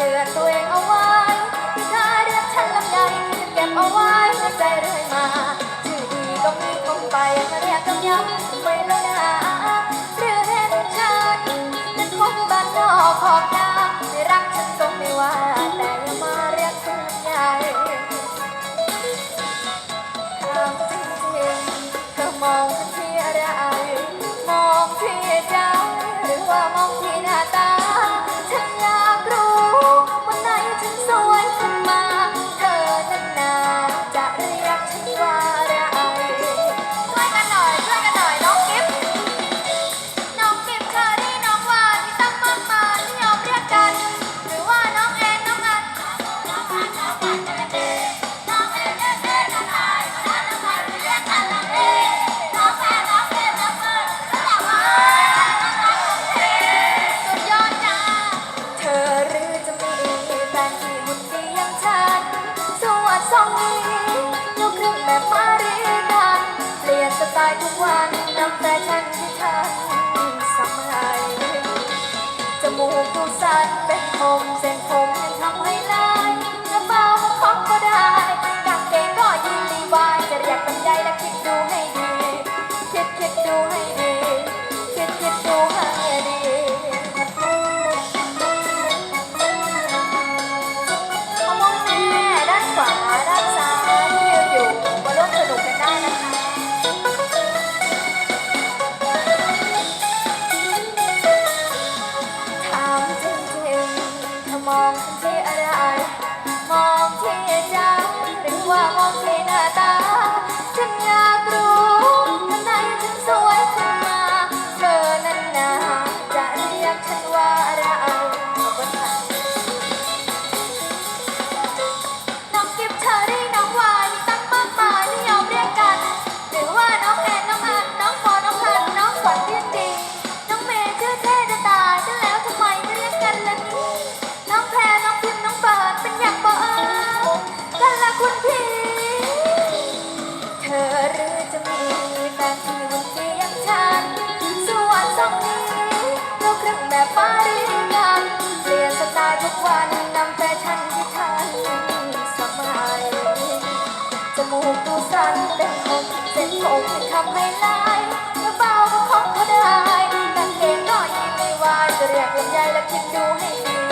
เตือตัวเองเอาไว้ ทรงนี้ลูกครึ่งแม่มารีกันเปลี่ยนสไตล์ทุกวันนำแฟชั่นที่ทันสมัยจมูกผู้สั้นเป็นผมเส้นผมยังทำให้ลายกระเป๋าของก็ได้กางเกงก็ยินลีวายจะเรียกตั้งใจและคิดดูให้ดี คิดคิดดู I'm I, I, I, I, I, I, I, ได้นั่เก่งก็ยิ้ไม่วายจะเรียกลำไยและคิดดูให้ดี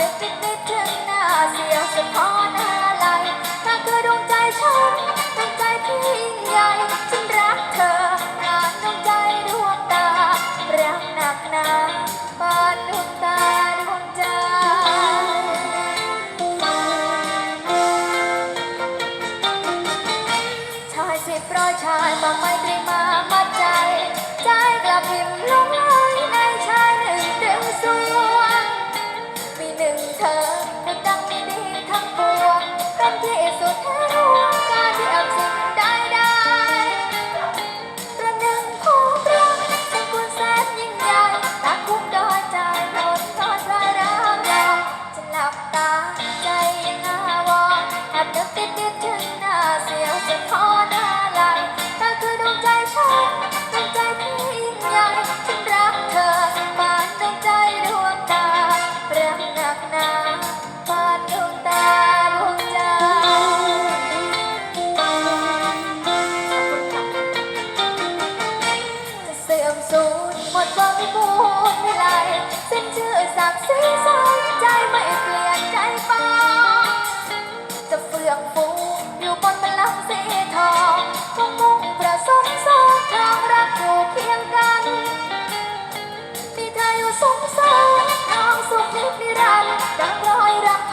นึกจิตนึกถึงหน้าเสียวสะท้อนอะไรถ้าคือดวงใจฉันดวงใจพี่ จะขอเธอไหลเธอคือดวงใจฉันดวงใจที่ใหญ่ฉันรักเธอปานดวงใจดวงตารัหนักหนาปานดวงตาดวงใจเสื่อมสูญหมดความภูมิใจสิ้นชื่อศักดิ์ศรีสนใจไม่เปลี่ยนใจไป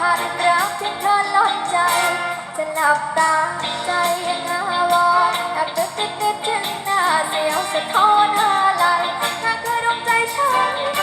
พันรักที่เธอล้นใจ จะหลับตาใจยังอาวรหากตึ๊ดตึ๊ดตึ๊ดถึงหน้าเสียวสะท้อนอะไรหาเธอดวงใจฉัน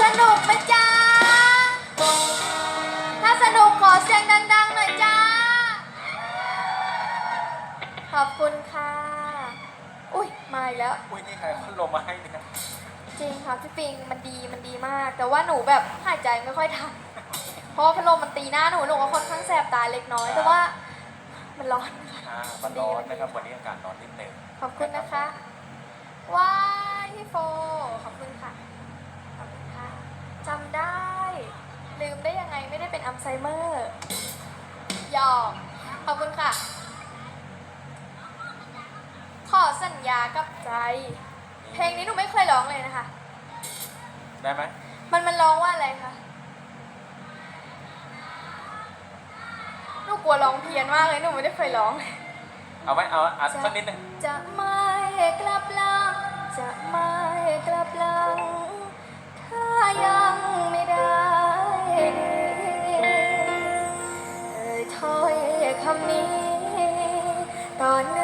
สนุกไหมจ๊ะ ถ้าสนุกขอเสียงดังๆหน่อยจ้า ขอบคุณค่ะ อุ้ยมาแล้ว อุ้ยนี่ใครเขาลงมาให้เนี่ย ปิงมันดีมันดีมาก แต่ว่าหนูแบบหายใจไม่ค่อยทันเพราะว่าพัดลมมันตีหน้าหนูหนูก็ค่อนข้างแสบตาเล็กน้อย แต่ว่ามันร้อนค่ะอ่ามันร้อนนะครับ วันนี้อากาศร้อนนิดนึงขอบคุณนะคะ ว้ายพี่โฟ ขอบคุณค่ะ ขอบคุณค่ะจำได้ ลืมได้ยังไงไม่ได้เป็นอัลไซเมอร์หยอกขอบคุณค่ะ ขอสัญญากับใจ เพลงนี้หนูไม่เคยร้องเลยนะคะ ได้ไหมมันมันร้องว่าอะไรคะหนูกกลัวร้องเพี้ยนมากเลยหนูไม่ได้เคยร้อง เอาไว้เอาอัดสักนิดหนึ่งจะไม่กลับหลังจะไม่กลับหลังถ้ายังไม่ได้เอ่ยถ้อยคำนี้ตอนนี้